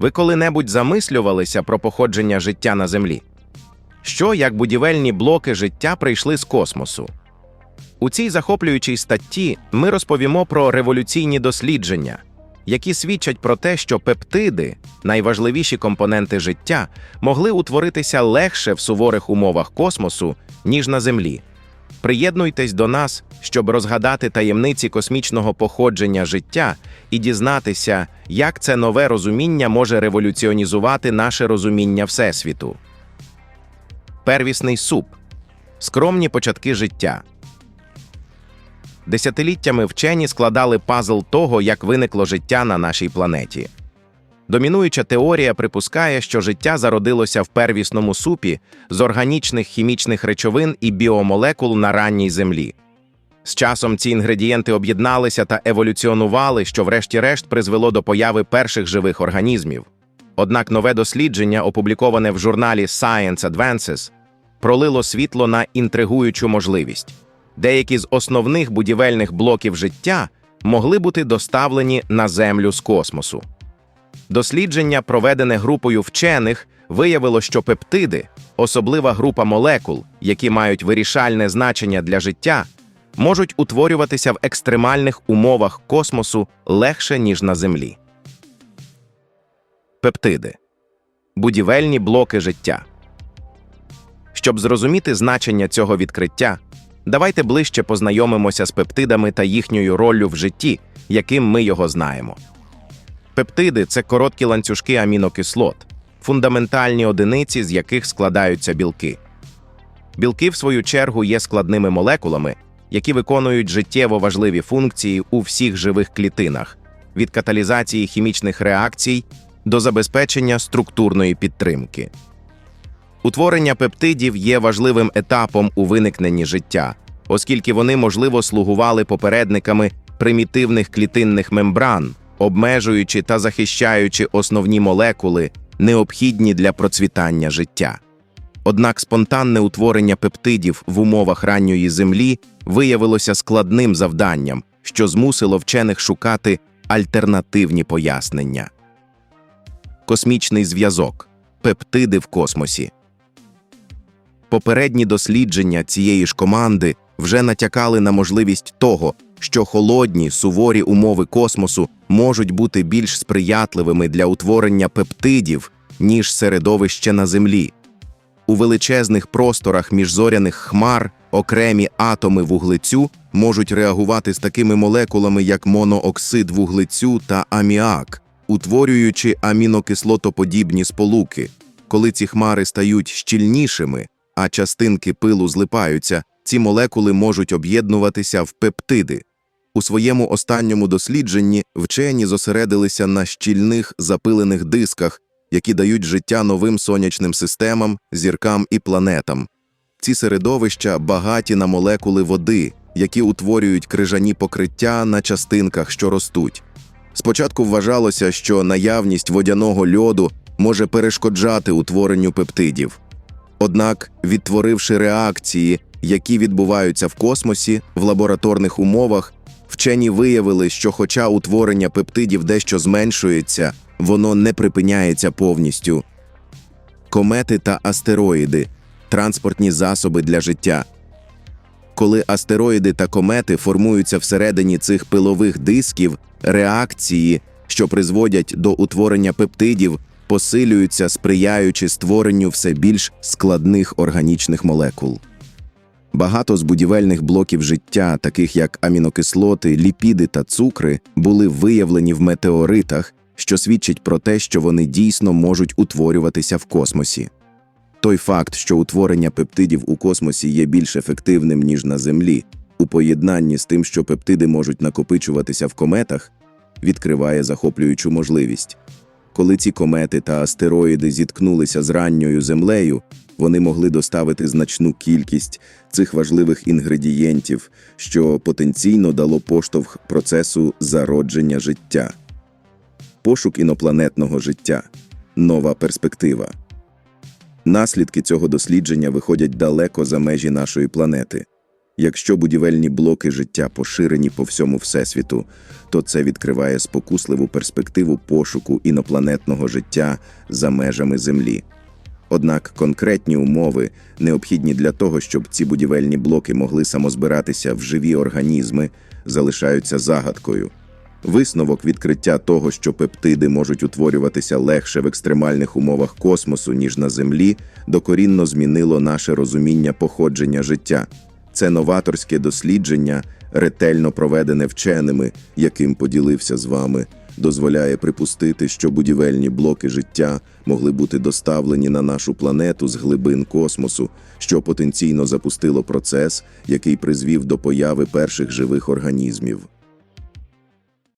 Ви коли-небудь замислювалися про походження життя на Землі? Що як будівельні блоки життя прийшли з космосу? У цій захоплюючій статті ми розповімо про революційні дослідження, які свідчать про те, що пептиди, найважливіші компоненти життя, могли утворитися легше в суворих умовах космосу, ніж на Землі. Приєднуйтесь до нас, щоб розгадати таємниці космічного походження життя і дізнатися, як це нове розуміння може революціонізувати наше розуміння Всесвіту. Первісний суп скромні початки життя. Десятиліттями вчені складали пазл того, як виникло життя на нашій планеті. Домінуюча теорія припускає, що життя зародилося в первісному супі з органічних хімічних речовин і біомолекул на ранній землі. З часом ці інгредієнти об'єдналися та еволюціонували, що врешті-решт призвело до появи перших живих організмів. Однак нове дослідження, опубліковане в журналі Science Advances, пролило світло на інтригуючу можливість. Деякі з основних будівельних блоків життя могли бути доставлені на Землю з космосу. Дослідження, проведене групою вчених, виявило, що пептиди, особлива група молекул, які мають вирішальне значення для життя, можуть утворюватися в екстремальних умовах космосу легше, ніж на Землі. Пептиди будівельні блоки життя. Щоб зрозуміти значення цього відкриття, давайте ближче познайомимося з пептидами та їхньою роллю в житті, яким ми його знаємо. Пептиди це короткі ланцюжки амінокислот, фундаментальні одиниці, з яких складаються білки. Білки, в свою чергу, є складними молекулами, які виконують життєво важливі функції у всіх живих клітинах від каталізації хімічних реакцій до забезпечення структурної підтримки. Утворення пептидів є важливим етапом у виникненні життя, оскільки вони, можливо, слугували попередниками примітивних клітинних мембран, обмежуючи та захищаючи основні молекули, необхідні для процвітання життя. Однак спонтанне утворення пептидів в умовах ранньої землі виявилося складним завданням, що змусило вчених шукати альтернативні пояснення. Космічний зв'язок пептиди в космосі. Попередні дослідження цієї ж команди вже натякали на можливість того, що холодні суворі умови космосу можуть бути більш сприятливими для утворення пептидів, ніж середовище на Землі. У величезних просторах міжзоряних хмар окремі атоми вуглецю можуть реагувати з такими молекулами, як монооксид вуглецю та аміак, утворюючи амінокислотоподібні сполуки. Коли ці хмари стають щільнішими, а частинки пилу злипаються, ці молекули можуть об'єднуватися в пептиди. У своєму останньому дослідженні вчені зосередилися на щільних запилених дисках, які дають життя новим сонячним системам, зіркам і планетам. Ці середовища багаті на молекули води, які утворюють крижані покриття на частинках, що ростуть. Спочатку вважалося, що наявність водяного льоду може перешкоджати утворенню пептидів. Однак, відтворивши реакції, які відбуваються в космосі в лабораторних умовах, вчені виявили, що, хоча утворення пептидів дещо зменшується, воно не припиняється повністю. Комети та астероїди транспортні засоби для життя. Коли астероїди та комети формуються всередині цих пилових дисків, реакції, що призводять до утворення пептидів, посилюються, сприяючи створенню все більш складних органічних молекул. Багато з будівельних блоків життя, таких як амінокислоти, ліпіди та цукри, були виявлені в метеоритах, що свідчить про те, що вони дійсно можуть утворюватися в космосі. Той факт, що утворення пептидів у космосі є більш ефективним, ніж на Землі, у поєднанні з тим, що пептиди можуть накопичуватися в кометах, відкриває захоплюючу можливість. Коли ці комети та астероїди зіткнулися з ранньою землею, вони могли доставити значну кількість цих важливих інгредієнтів, що потенційно дало поштовх процесу зародження життя. Пошук інопланетного життя нова перспектива. Наслідки цього дослідження виходять далеко за межі нашої планети. Якщо будівельні блоки життя поширені по всьому всесвіту, то це відкриває спокусливу перспективу пошуку інопланетного життя за межами Землі. Однак конкретні умови, необхідні для того, щоб ці будівельні блоки могли самозбиратися в живі організми, залишаються загадкою. Висновок відкриття того, що пептиди можуть утворюватися легше в екстремальних умовах космосу, ніж на Землі, докорінно змінило наше розуміння походження життя. Це новаторське дослідження, ретельно проведене вченими, яким поділився з вами, дозволяє припустити, що будівельні блоки життя могли бути доставлені на нашу планету з глибин космосу, що потенційно запустило процес, який призвів до появи перших живих організмів.